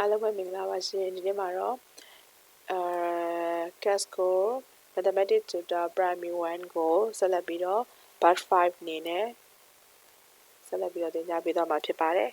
အားလုံးပဲမင်္ဂလာပါရှင်ဒီနေ့မှာတော့အဲ Casco Mathematics Tutor Primary 1ကိုဆက်လက်ပြီးတော့ Part 5အနေနဲ့ဆက်လက်ပြီးတော့သင်ကြားပေးသွားမှာဖြစ်ပါတယ်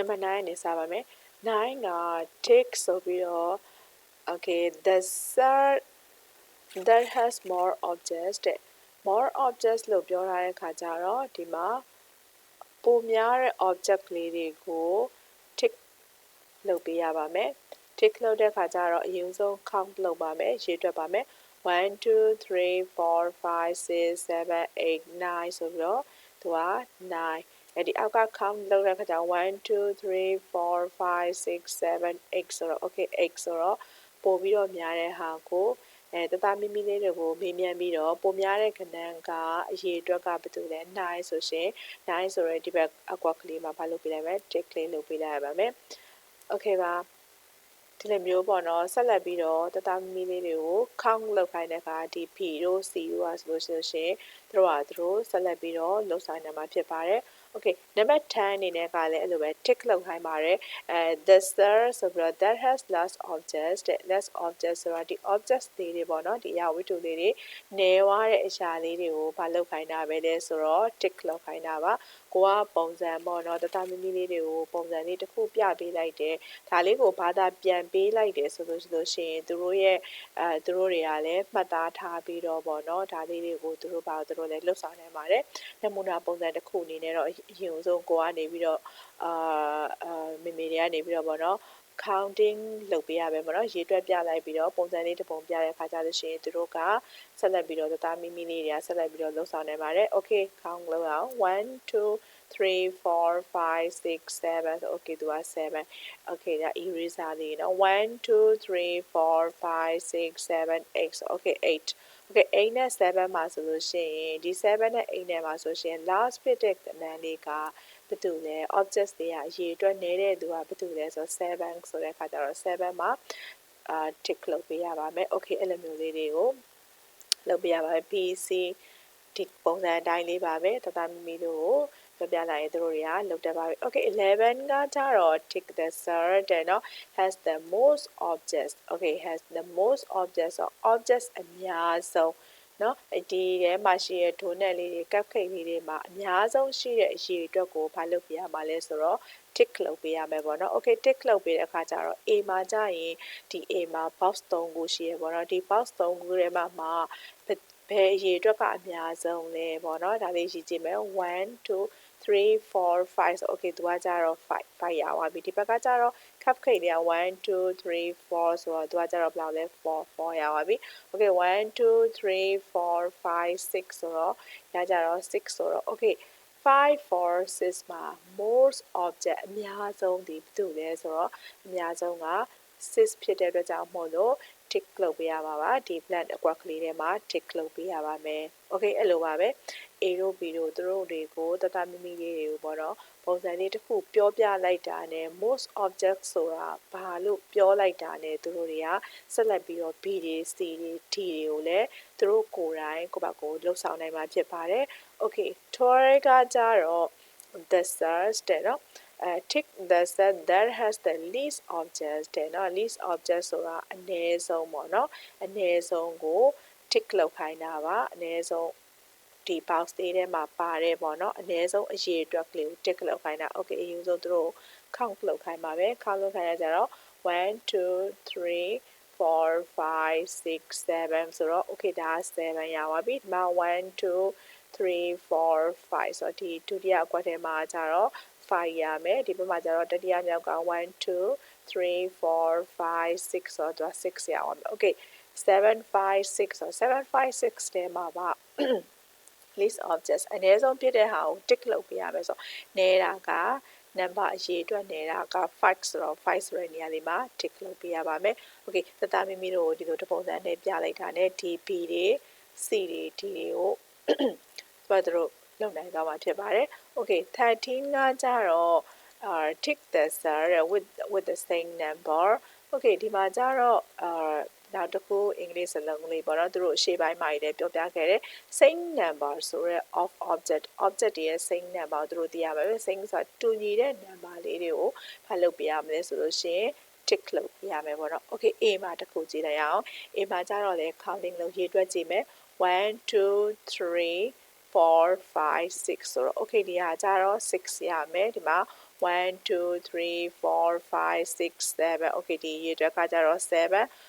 နံပါတ်9နဲ့စပါမယ်9က take ဆိုပြီးတော့ okay the sir that has more objects တဲ့ more objects လို့ပြောထားတဲ့ခါကျတော့ဒီမှာပိုများတဲ့ object လေးတွေကို tick လုပ်ပေးရပါမယ် tick လုပ်တဲ့ခါကျတော့အရင်ဆုံး count လုပ်ပါမယ်ရေးတွက်ပါမယ်1 2 3 4 5 6 7 8 9ဆိုပြီးတော့သူက9 အဲ့ဒီအောက်က count လုပ်တဲ့ခါကျ1 2 3 4 5 6 7 8ဆိုတော့ okay 8ဆိုတော့ပို့ပြီးတော့များတဲ့ဟာကိုအဲတသားမိမိလေးတွေကိုမေးမြန်းပြီးတော့ပုံများတဲ့ကဏ္ဍကအရေးအတွက်ကဘာတူလဲ9ဆိုရှင်9ဆိုရယ်ဒီဘက်အကွက်ကလေးမှာဘာလုပ်ပေးလိုက်မလဲ tick လေးလုပ်ပေးလိုက်ရပါမယ် okay ပါဒီလိုမျိုးပေါ့နော်ဆက်လက်ပြီးတော့တသားမီလေးတွေကို count လုပ်ခိုင်းတဲ့အခါဒီ P တို့ C တို့อ่ะဆိုလို့ရှိရင်တို့ကတို့ဆက်လက်ပြီးတော့လှုပ်ဆောင်နေမှာဖြစ်ပါတယ် okay နံပါတ်10အနေနဲ့ကလည်းအဲ့လိုပဲ tick လုပ်ခိုင်းပါတယ်အဲ this there ဆိုပြီးတော့ that has less objects တဲ့ less objects ဆိုတာဒီ objects လေးတွေပေါ့နော်ဒီအရာဝတ္ထုလေးတွေနေဝါတဲ့အရာလေးတွေကိုဘာလုပ်ခိုင်းတာပဲလဲဆိုတော့ tick လုပ်ခိုင်းတာပါကိုကပုံစံပေါ့နော်တတမီမီလေးတွေကိုပုံစံလေးတစ်ခုပြပေးလိုက်တယ်ဒါလေးကိုဘာသာပြန်ပေးလိုက်တယ်ဆိုလို့ဆိုရှင်သူတို့ရဲ့အဲသူတို့တွေကလည်းမှတ်သားထားပြီးတော့ပေါ့နော်ဒါလေးတွေကိုသူတို့ဘာသူတို့လည်းလှုပ်ဆောင်နေပါတယ်နမူနာပုံစံတစ်ခုအနေနဲ့တော့အရင်ဆုံးကိုကနေပြီးတော့အာအာမေမေတွေကနေပြီးတော့ပေါ့နော် counting လုပ်ပေးရမယ်ပေါ့နော်ရေးတွက်ပြလိုက်ပြီးတော့ပုံစံလေးတစ်ပုံပြတဲ့အခါကျလို့ရှိရင်သူတို့ကဆက်လက်ပြီးတော့သားမိမိလေးတွေကဆက်လက်ပြီးတော့လှုပ်ဆောင်နေပါတယ် okay count လုပ်အောင်1 2 3 4 5 6 7 so okay သူက7 okay ဒါ eraser လေးနော်1 2 3 4 5 6 7 8 so okay 8 okay 8နဲ့7မှာဆိုလို့ရှိရင်ဒီ7နဲ့8နဲ့မှာဆိုရှင် last bit တဲ့ကဏ္ဍလေးက ဘာတူလဲ objects တွေကအရေးအတွက်နေတဲ့သူကဘာတူလဲဆိုတော့7ဆိုတဲ့အခါကျတော့7မှာအာ tick လုပ်ပေးရပါမယ် okay အဲ့လိုမျိုးလေးတွေကိုလုပ်ပေးရပါမယ် PC ဒီပုံစံအတိုင်းလေးပါပဲတသားမီမီတို့ကိုပြပြလိုက်ရင်တို့တွေကလုပ်တတ်ပါပြီ okay 11ကကြတော့ tick the third တဲ့နော် has the most objects okay has the most objects or objects အများဆုံး နော်ဒီထဲမှာရှိတဲ့ဒိုနက်လေးတွေကပ်ခိတ်လေးတွေမှာအများဆုံးရှိတဲ့အရေးအတွက်ကိုဘာလုပ်ပြရမှာလဲဆိုတော့ tick လုပ်ပေးရမယ်ပေါ့နော် okay tick လုပ်ပေးတဲ့အခါကျတော့ A မှာကြာရင်ဒီ A မှာ box 3ခုရှိရပေါ့နော်ဒီ box 3ခုထဲမှာမှာဘယ်အရေးအတွက်ကအများဆုံးလဲပေါ့နော်ဒါလေးရှိကြည့်မယ်1 2 3 4 5ဆို okay သူကကြတော့5 5ရပါပြီဒီဘက်ကကြတော့ cupcake တွေက1 2 3 4ဆိုတော့သူကကြတော့ဘယ်လောက်လဲ4 4ရပါပြီ okay 1 2 3 4 5 6ဆိုတော့ရကြတော့6ဆိုတော့ okay 5 4 6မှာ most object အများဆုံးဒီဘယ်သူလဲဆိုတော့အများဆုံးက6ဖြစ်တဲ့အတွက်ကြောင့်မို့လို့ tick လုပ်ပေးရပါပါဒီ plant အကွက်ကလေးထဲမှာ tick လုပ်ပေးရပါမယ် okay အဲ့လိုပါပဲ A တို့ B တို့သူတို့တွေကိုတတမမီလေးတွေကိုပေါ့နော်ပုံစံလေးတစ်ခုပြောပြလိုက်တာနဲ့ most object ဆိုတာဘာလို့ပြောလိုက်တာနဲ့သူတို့တွေကဆက်လက်ပြီးတော့ B တွေ C တွေ D တွေကိုလည်းသူတို့ကိုယ်တိုင်ကိုယ့်ဘက်ကိုလှုပ်ဆောင်နိုင်မှာဖြစ်ပါတယ် okay Torre ကကြတော့ the search တဲ့နော်အဲ tick the set that has the least objects တဲ့နော် least object ဆိုတာအနည်းဆုံးပေါ့နော်အနည်းဆုံးကို tick လောက်ခိုင်းတာပါအနည်းဆုံးဒီ box သေးထဲမှာပါတယ်ပေါ့နော်အနည်းဆုံးအရေးအတွက်ကလေးကို tick လောက်ခိုင်းတာ okay အရင်ဆုံးသူတို့ count လောက်ခိုင်းပါပဲ count လောက်ခိုင်းရကြတော့1 2 3 4 5 6 7ဆိုတော့ okay ဒါ7ရပါပြီဒီမှာ1 2 3 4 5ဆိုတော့ဒီဒုတိယအကွက်ထဲမှာကျတော့5ရမယ်ဒီဘက်မှာကျတော့တတိယမြောက်က1 2 3 4 5 6ဆိုတော့6ရအောင်မယ် okay 7 5 6ဆို7 5 6ထဲမှာပါ list objects အနည်းဆုံးဖြစ်တဲ့ဟာကို tick လုပ်ပေးရမယ်ဆိုတော့နေတာက number အရေးအတွက်နေတာက5ဆိုတော့5ဆိုတဲ့နေရာလေးမှာ tick လုပ်ပေးရပါမယ် okay တသားမိမိတို့ဒီလိုတပုံစံနဲ့ပြလိုက်တာနဲ့ DB တွေ C တွေ D တွေကိုသူကတို့လုပ်နိုင်သွားမှာဖြစ်ပါတယ် okay 13ကကြတော့ uh tick the cell with with the same number okay ဒီမှာကြတော့အာ နောက်တစ်ခုအင်္ဂလိပ်စလုံးလေးပေါ့နော်သူတို့ရှေ့ပိုင်းမှာလည်းပြောပြခဲ့တယ် same number ဆိုရဲ of object object ရဲ့ same number သူတို့သိရမှာပဲ same ဆိုတာတူညီတဲ့ number လေးတွေကိုဖတ်လုပ်ပြရမလဲဆိုလို့ရှိရင် tick လုပ်ပြရမယ်ပေါ့နော် okay A မှာတစ်ခုကြည့်လိုက်အောင် A မှာကြတော့လေ counting လုပ်ရေးတွက်ကြည့်မယ်1 2 3 4 5 6ဆိုတော့ okay ဒီဟာကြတော့6ရမယ်ဒီမှာ1 2 3 4 5 6 7 okay ဒီရေအတွက်ကကြတော့ 7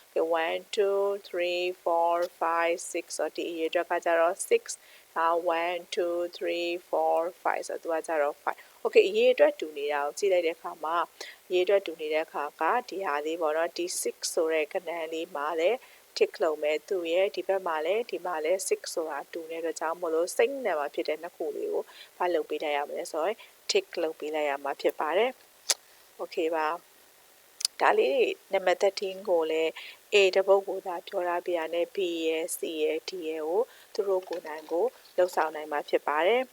okay 1 2 3 4 5 6ဆိုတော့ဒီရေအတွက်ကကြတော့6ဒါ1 2 3 4 5ဆိုတော့သူကကြတော့5 okay ရေအတွက်တူနေတာကိုကြည့်လိုက်တဲ့အခါမှာရေအတွက်တူနေတဲ့အခါကဒီဟာလေးပေါ့နော်ဒီ6ဆိုတဲ့ကဏ္ဍလေးမှာလည်း tick လုပ်မယ်သူရဲ့ဒီဘက်မှာလည်းဒီမှာလည်း6ဆိုတာတူနေတဲ့ကြောင့်မလို့စိတ်နဲ့မှာဖြစ်တဲ့နှစ်ခုလေးကိုဘာလုပ်ပေးလိုက်ရမလဲဆိုတော့ tick လုပ်ပေးလိုက်ရမှာဖြစ်ပါတယ် okay ပါဒါလေးတွေနံပါတ်13ကိုလည်း A တပုတ်ကိုသာပြောထားပြရနဲ့ B ရဲ့ C ရဲ့ D ရဲ့ကိုသူတို့ကိုယ်တိုင်ကိုလှုပ်ဆောင်နိုင်မှာဖြစ်ပါတယ်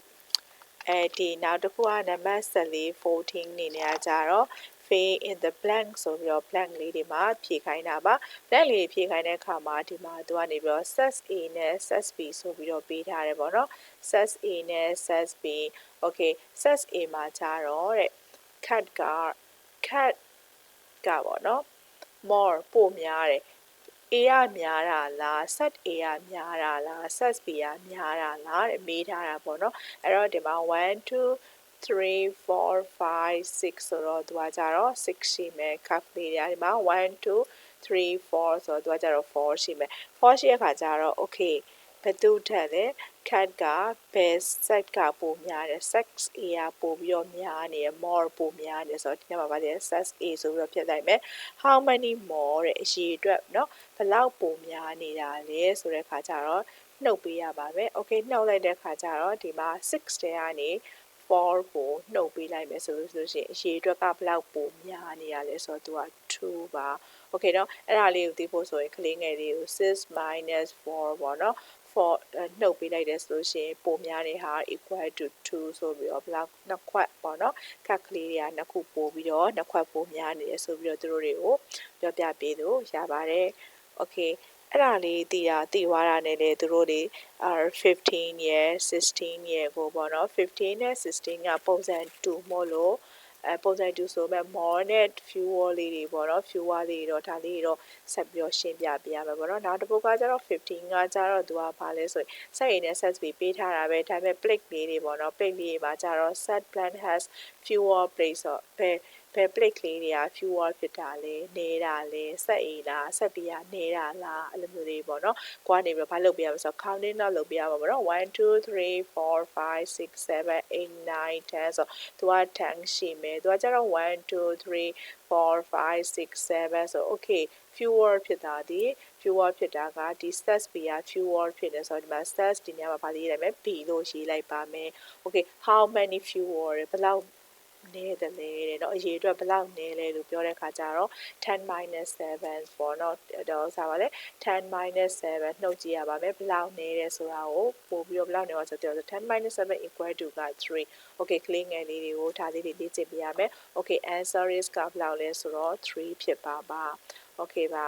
အဲဒီနောက်တစ်ခုကနံပါတ်14 14နေနေကြတော့ fill in the blank ဆိုပြီးတော့ blank လေးတွေမှာဖြည့်ခိုင်းတာပါ blank လေးဖြည့်ခိုင်းတဲ့အခါမှာဒီမှာသူကနေပြီးတော့ set A နဲ့ set B ဆိုပြီးတော့ပေးထားတယ်ပေါ့နော် set A နဲ့ set B okay set A မှာကြတော့တဲ့ cut က cut ကပေါ့နော် more ပိုများတယ် A ရများတာလား set A ရများတာလား set B ရများတာလားတဲ့မေးထားတာပေါ့နော်အဲ့တော့ဒီမှာ1 2 3 4 5 6ဆိုတော့သူကကြတော့6ရှိမယ် calculate ဒီမှာ1 2 3 4ဆိုတော့သူကကြတော့4ရှိမယ်4ရှိတဲ့ခါကျတော့ okay ဘယ်သူထက်လဲ cat ကဘယ် sex ကပိုများတယ် sex A ကပိုပြီးတော့များနေရ more ပိုများနေဆိုတော့ဒီနေ့မှာဗာလဲ sex A ဆိုပြီးတော့ဖြတ်လိုက်မယ် how many more တဲ့အရေးအတွက်เนาะဘယ်လောက်ပိုများနေတာလဲဆိုတဲ့ခါကျတော့နှုတ်ပေးရပါမယ် okay နှုတ်လိုက်တဲ့ခါကျတော့ဒီမှာ6တဲကနေ 4ကိုနှုတ်ပေးလိုက်မယ်ဆိုလို့ဆိုရှင်အရေးအတွက်ကဘယ်လောက်ပိုများနေရလဲဆိုတော့သူက2ပါ okay เนาะအဲ့ဒါလေးကိုသိဖို့ဆိုရင်ကလေးငယ်လေးကို6 4ပေါ့เนาะfor နှုတ်ပေးလိုက်တယ်ဆိုလို့ရှိရင်ပိုများတဲ့ဟာ equal to 2ဆိုပြီးတော့ဘလောက်နှစ်ခွက်ပေါ့နော်ကတ်ကလေးတွေကနှစ်ခုပို့ပြီးတော့နှစ်ခွက်ပိုများနေတယ်ဆိုပြီးတော့သူတို့တွေကိုပြောပြပေးလို့ရပါတယ် okay အဲ့ဒါလေးတည်တာတည်သွားတာနဲ့လေသူတို့တွေ 15 year 16 year ကိုပေါ့နော်15နဲ့16ကပုံစံတူမို့လို့အဲပုံစံတူဆိုမဲ့ more နဲ့ fewer လေးတွေပေါ့နော် fewer လေးတွေတော့ဒါလေးတွေတော့ဆက်ပြီးတော့ရှင်းပြပေးရမှာပေါ့နော်နောက်တစ်ပုဒ်ကကျတော့15ကကျတော့သူကဘာလဲဆိုရင် set A နဲ့ set B ပေးထားတာပဲဒါပေမဲ့ plate လေးတွေပေါ့နော် plate လေးတွေမှာကျတော့ set plan has fewer plates ဆိုဘယ် ဘယ် plate လေးတွေက fewer ဖြစ်တာလဲနေတာလဲဆက်အေးလားဆက်ပြီးရနေတာလားအဲ့လိုမျိုးလေးပေါ့နော်ကိုကနေပြီးတော့ဘာလုပ်ပြရမလဲဆိုတော့ counting တော့လုပ်ပြရမှာပေါ့နော်1 2 3 4 5 6 7 8 9 10ဆိုသူက10ရှိမယ်သူကကျတော့1 2 3 4 5 6 7ဆို okay fewer ဖြစ်တာဒီ fewer ဖြစ်တာကဒီ stats b က fewer ဖြစ်နေဆိုတော့ဒီမှာ stats ဒီနေရာမှာဗာလေးရေးလိုက်မယ် b လို့ရေးလိုက်ပါမယ် okay how many fewer ဘယ်လောက် နည်းတယ်လေတဲ့เนาะအရေးအတွက်ဘယ်လောက်နည်းလဲလို့ပြောတဲ့ခါကျတော့10 7ပေါ့เนาะတော့ဆိုပါလေ10 7နှုတ်ကြည့်ရပါမယ်ဘယ်လောက်နည်းတယ်ဆိုတာကိုပို့ပြီးတော့ဘယ်လောက်နည်းအောင်ဆိုတော့10 7 equal to က3 okay ကလေးငယ်လေးတွေကိုဒါလေးတွေလေ့ကျင့်ပြရမယ် okay answer is ကဘယ်လောက်လဲဆိုတော့3ဖြစ်ပါပါ okay ပါ